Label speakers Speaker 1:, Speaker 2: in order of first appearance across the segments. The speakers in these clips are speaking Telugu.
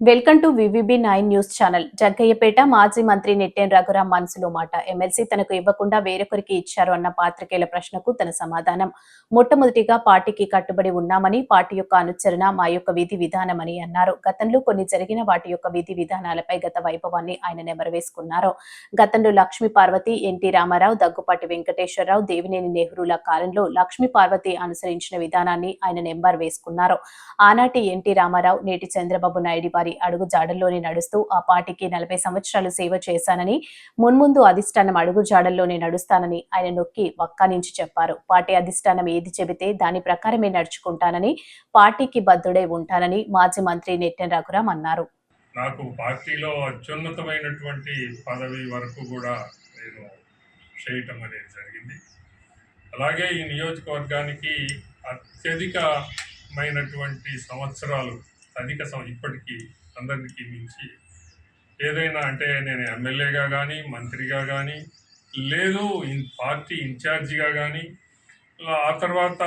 Speaker 1: Welcome to VVB nine news channel. Jaggayyapeta మాజీ మంత్రి నిట్టెన్ రఘురాం మనసులో మాట. ఎమ్మెల్సీ తనకు ఇవ్వకుండా వేరొకరికి ఇచ్చారు అన్న పాత్రికేయుల ప్రశ్నకు తన సమాధానం. మొట్టమొదటిగా పార్టీకి కట్టుబడి ఉన్నామని పార్టీ యొక్క అనుచరణ మా యొక్క విధి విధానమని అన్నారు. గతంలో కొన్ని జరిగిన వాటి యొక్క విధి విధానాలపై గత వైభవాన్ని ఆయన నెమరవేసుకున్నారు. గతంలో లక్ష్మీ పార్వతి ఎన్టీ రామారావు దగ్గుపాటి వెంకటేశ్వరరావు దేవినేని నెహ్రూల కాలంలో లక్ష్మీ పార్వతి అనుసరించిన విధానాన్ని ఆయన నెంబర్ వేసుకున్నారు. ఆనాటి ఎన్టీ రామారావు నేటి చంద్రబాబు నాయుడు వారి వారి అడుగు జాడల్లోనే నడుస్తూ ఆ పార్టీకి నలభై సంవత్సరాలు సేవ చేశానని మున్ముందు అధిష్టానం అడుగు జాడల్లోనే నడుస్తానని ఆయన నొక్కి వక్కానించి చెప్పారు. పార్టీ అధిష్టానం ఏది చెబితే దాని ప్రకారమే నడుచుకుంటానని పార్టీకి బద్దుడై ఉంటానని మాజీ మంత్రి నెట్టెన్ రఘురాం అన్నారు.
Speaker 2: నాకు పార్టీలో అత్యున్నతమైనటువంటి పదవి వరకు కూడా నేను చేయటం అనేది జరిగింది. అలాగే ఈ నియోజకవర్గానికి అత్యధికమైనటువంటి సంవత్సరాలు అధిక సం ఇప్పటికీ అందరికీ మించి ఏదైనా అంటే నేను ఎమ్మెల్యేగా కానీ మంత్రిగా కానీ లేదు పార్టీ ఇన్ఛార్జిగా కానీ ఆ తర్వాత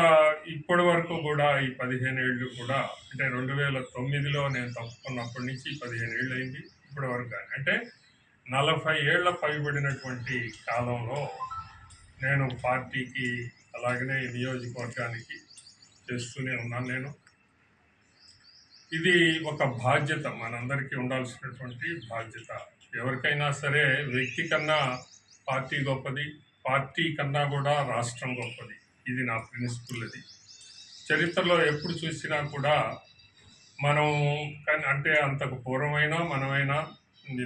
Speaker 2: ఇప్పటి వరకు కూడా ఈ పదిహేను ఏళ్ళు కూడా అంటే రెండు వేల తొమ్మిదిలో నేను తప్పుకున్నప్పటి నుంచి పదిహేను ఏళ్ళు అయింది ఇప్పటి వరకు కానీ అంటే నలభై ఏళ్ళ పైబడినటువంటి కాలంలో నేను పార్టీకి అలాగనే నియోజకవర్గానికి చేస్తూనే ఉన్నాను నేను. ఇది ఒక బాధ్యత మనందరికీ ఉండాల్సినటువంటి బాధ్యత. ఎవరికైనా సరే వ్యక్తి కన్నా పార్టీ గొప్పది పార్టీ కన్నా కూడా రాష్ట్రం గొప్పది. ఇది నా ప్రిన్సిపల్ అది. చరిత్రలో ఎప్పుడు చూసినా కూడా మనం అంటే అంతకు పూర్వమైనా మనమైనా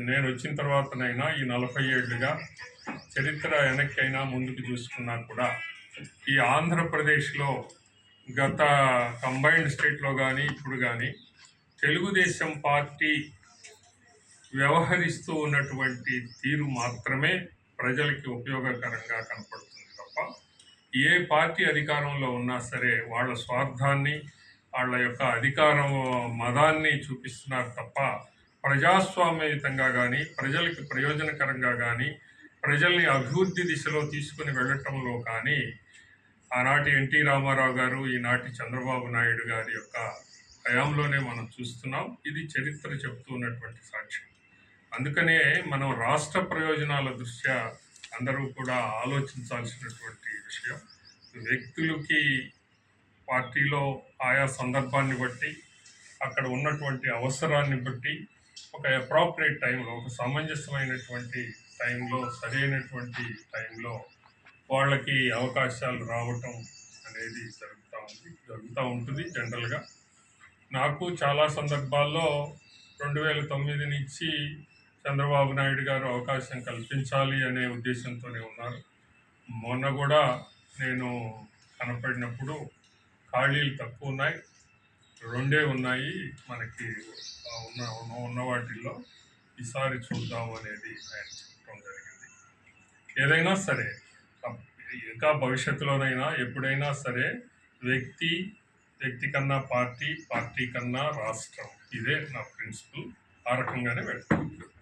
Speaker 2: నేను వచ్చిన తర్వాతనైనా ఈ నలభై ఏళ్ళుగా చరిత్ర వెనక్కైనా ముందుకు చూసుకున్నా కూడా ఈ ఆంధ్రప్రదేశ్లో గత కంబైన్డ్ స్టేట్లో కానీ ఇప్పుడు కానీ తెలుగుదేశం పార్టీ వ్యవహరిస్తూ ఉన్నటువంటి తీరు మాత్రమే ప్రజలకి ఉపయోగకరంగా కనపడుతుంది తప్ప ఏ పార్టీ అధికారంలో ఉన్నా సరే వాళ్ళ స్వార్థాన్ని వాళ్ళ యొక్క అధికారం మదాన్ని చూపిస్తున్నారు తప్ప ప్రజాస్వామ్యయుతంగా కానీ ప్రజలకి ప్రయోజనకరంగా కానీ ప్రజల్ని అభివృద్ధి దిశలో తీసుకుని వెళ్ళటంలో కానీ ఆనాటి ఎన్టీ రామారావు గారు ఈనాటి చంద్రబాబు నాయుడు గారి యొక్క హయాంలోనే మనం చూస్తున్నాం. ఇది చరిత్ర చెప్తూ ఉన్నటువంటి సాక్ష్యం. అందుకనే మనం రాష్ట్ర ప్రయోజనాల దృష్ట్యా అందరూ కూడా ఆలోచించాల్సినటువంటి విషయం. వ్యక్తులకి పార్టీలో ఆయా సందర్భాన్ని బట్టి అక్కడ ఉన్నటువంటి అవసరాన్ని బట్టి ఒక అప్రాప్రియేట్ టైంలో ఒక సమంజసమైనటువంటి టైంలో సరైనటువంటి టైంలో వాళ్ళకి అవకాశాలు రావటం అనేది జరుగుతూ ఉంది జరుగుతూ ఉంటుంది జనరల్గా. నాకు చాలా సందర్భాల్లో రెండు వేల తొమ్మిది నుంచి చంద్రబాబు నాయుడు గారు అవకాశం కల్పించాలి అనే ఉద్దేశంతోనే ఉన్నారు. మొన్న కూడా నేను కనపడినప్పుడు ఖాళీలు తక్కువ ఉన్నాయి. రెండే ఉన్నాయి మనకి ఉన్న ఉన్న వాటిల్లో. ఈసారి చూద్దాం అనేది ఆయన చెప్పడం జరిగింది. ఏదైనా సరే ఇంకా భవిష్యత్తులోనైనా ఎప్పుడైనా సరే వ్యక్తి వ్యక్తి కన్నా పార్టీ పార్టీ కన్నా రాష్ట్రం. ఇదే నా ప్రిన్సిపల్. ఆ రకంగానే పెడతాను